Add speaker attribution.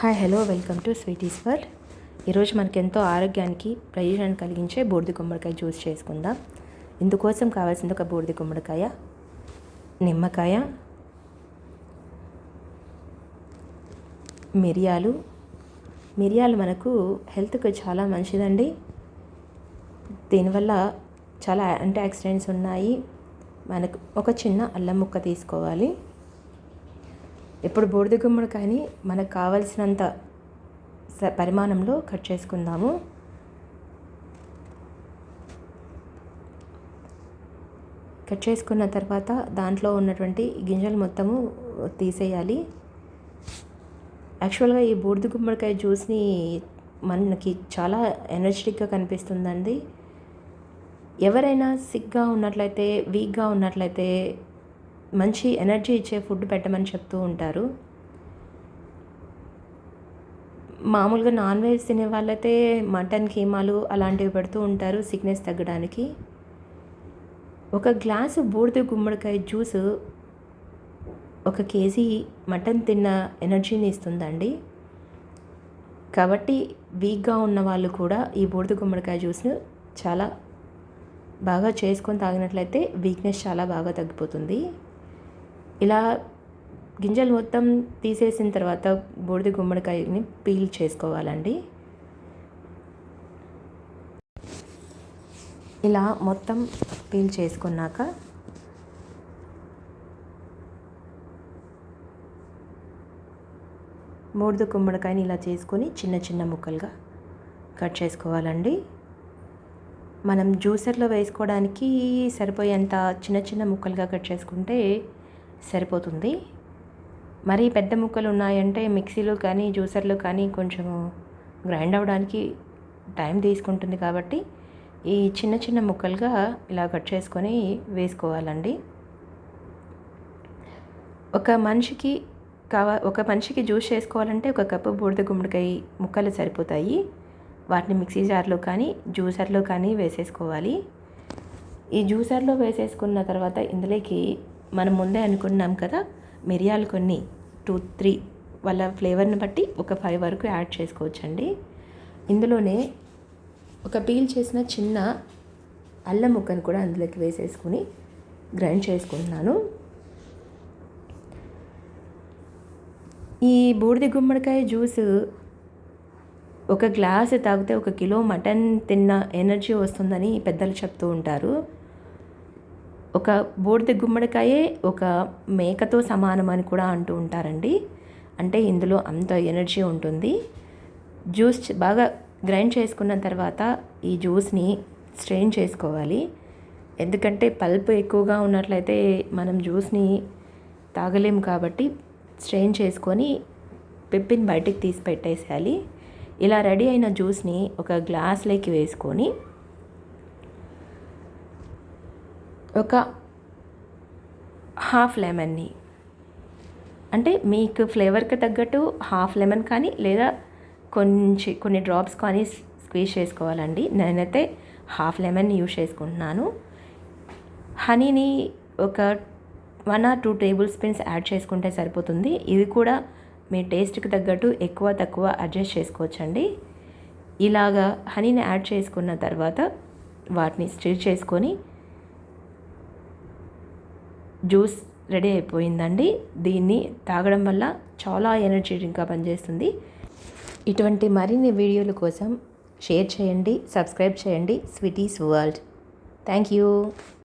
Speaker 1: Hi hello welcome to Sweeties World. ఈరోజు మనకి ఎంతో ఆరోగ్యానికి ప్రయోజనం కలిగించే బూడిది గుమ్మడికాయ జ్యూస్ చేసుకుందాం. ఇందుకోసం కావాల్సింది ఒక బూడిది గుమ్మడికాయ నిమ్మకాయ మిరియాలు. మిరియాలు మనకు హెల్త్కి చాలా మంచిదండి. దీనివల్ల చాలా యాంటీ ఆక్సిడెంట్స్ ఉన్నాయి. మనకు ఒక చిన్న అల్లం ముక్క తీసుకోవాలి. ఇప్పుడు బూడిద గుమ్మడికాయని మనకు కావలసినంత స పరిమాణంలో కట్ చేసుకుందాము. కట్ చేసుకున్న తర్వాత దాంట్లో ఉన్నటువంటి గింజలు మొత్తము తీసేయాలి. యాక్చువల్గా ఈ బూడిద గుమ్మడికాయ జ్యూస్ని మనకి చాలా ఎనర్జెటిక్గా కనిపిస్తుందండి. ఎవరైనా సిక్గా ఉన్నట్లయితే వీక్గా ఉన్నట్లయితే మంచి ఎనర్జీ ఇచ్చే ఫుడ్ పెట్టమని చెప్తూ ఉంటారు. మామూలుగా నాన్ వెజ్ తినే వాళ్ళైతే మటన్ కీమాలు అలాంటివి పెడుతూ ఉంటారు సిక్నెస్ తగ్గడానికి. ఒక గ్లాసు బూడిద గుమ్మడికాయ జ్యూస్ ఒక కేజీ మటన్ తిన్న ఎనర్జీని ఇస్తుందండి. కాబట్టి వీక్గా ఉన్న వాళ్ళు కూడా ఈ బూడిద గుమ్మడికాయ జ్యూస్ను చాలా బాగా చేసుకొని తాగినట్లయితే వీక్నెస్ చాలా బాగా తగ్గిపోతుంది. ఇలా గింజలు మొత్తం తీసేసిన తర్వాత బూడిద గుమ్మడికాయని పీల్ చేసుకోవాలండి. ఇలా మొత్తం పీల్ చేసుకున్నాక బూడిద గుమ్మడికాయని ఇలా చేసుకొని చిన్న చిన్న ముక్కలుగా కట్ చేసుకోవాలండి. మనం జ్యూసర్లో వేసుకోవడానికి సరిపోయేంత చిన్న చిన్న ముక్కలుగా కట్ చేసుకుంటే సరిపోతుంది. మరీ పెద్ద ముక్కలు ఉన్నాయంటే మిక్సీలో కానీ జ్యూసర్లో కానీ కొంచెం గ్రైండ్ అవ్వడానికి టైం తీసుకుంటుంది కాబట్టి ఈ చిన్న చిన్న ముక్కలుగా ఇలా కట్ చేసుకొని వేసుకోవాలండి. ఒక మనిషికి కావా ఒక మనిషికి జ్యూస్ చేసుకోవాలంటే ఒక కప్పు బూడిద గుమ్మడికాయ ముక్కలు సరిపోతాయి. వాటిని మిక్సీ జార్లో కానీ జ్యూసర్లో కానీ వేసేసుకోవాలి. ఈ జ్యూసర్లో వేసేసుకున్న తర్వాత ఇందులోకి మనం ముందే అనుకున్నాం కదా మిరియాలు కొన్ని టూ త్రీ వాళ్ళ ఫ్లేవర్ని బట్టి ఒక ఫైవ్ వరకు యాడ్ చేసుకోవచ్చండి. ఇందులోనే ఒక పీల్ చేసిన చిన్న అల్లం ముక్కను కూడా అందులోకి వేసేసుకుని గ్రైండ్ చేసుకుంటున్నాను. ఈ బూడిద గుమ్మడికాయ జ్యూస్ ఒక గ్లాస్ తాగితే ఒక కిలో మటన్ తిన్న ఎనర్జీ వస్తుందని పెద్దలు చెప్తూ ఉంటారు. ఒక బూడిద గుమ్మడికాయే ఒక మేకతో సమానం అని కూడా అంటూ ఉంటారండి. అంటే ఇందులో అంత ఎనర్జీ ఉంటుంది. జ్యూస్ బాగా గ్రైండ్ చేసుకున్న తర్వాత ఈ జ్యూస్ని స్ట్రెయిన్ చేసుకోవాలి. ఎందుకంటే పల్ప్ ఎక్కువగా ఉన్నట్లయితే మనం జ్యూస్ని తాగలేము కాబట్టి స్ట్రెయిన్ చేసుకొని పిప్పిని బయటికి తీసి పెట్టేసేయాలి. ఇలా రెడీ అయిన జ్యూస్ని ఒక గ్లాస్లోకి వేసుకొని ఒక హాఫ్ లెమన్ని అంటే మీకు ఫ్లేవర్కి తగ్గట్టు హాఫ్ లెమన్ కానీ లేదా కొంచెం కొన్ని డ్రాప్స్ కానీ స్క్వీజ్ చేసుకోవాలండి. నేనైతే హాఫ్ లెమన్ యూజ్ చేసుకుంటున్నాను. హనీని ఒక one or two table spoons add చేసుకుంటే సరిపోతుంది. ఇది కూడా మీ టేస్ట్కి తగ్గట్టు ఎక్కువ తక్కువ అడ్జస్ట్ చేసుకోవచ్చండి. ఇలాగా హనీని యాడ్ చేసుకున్న తర్వాత వాటిని స్టిర్ చేసుకొని జ్యూస్ రెడీ అయిపోయిందండి. దీన్ని తాగడం వల్ల చాలా ఎనర్జెటిక్గా పనిచేస్తుంది. ఇటువంటి మరిన్ని వీడియోల కోసం షేర్ చేయండి సబ్స్క్రైబ్ చేయండి. Sweeties World. Thank you.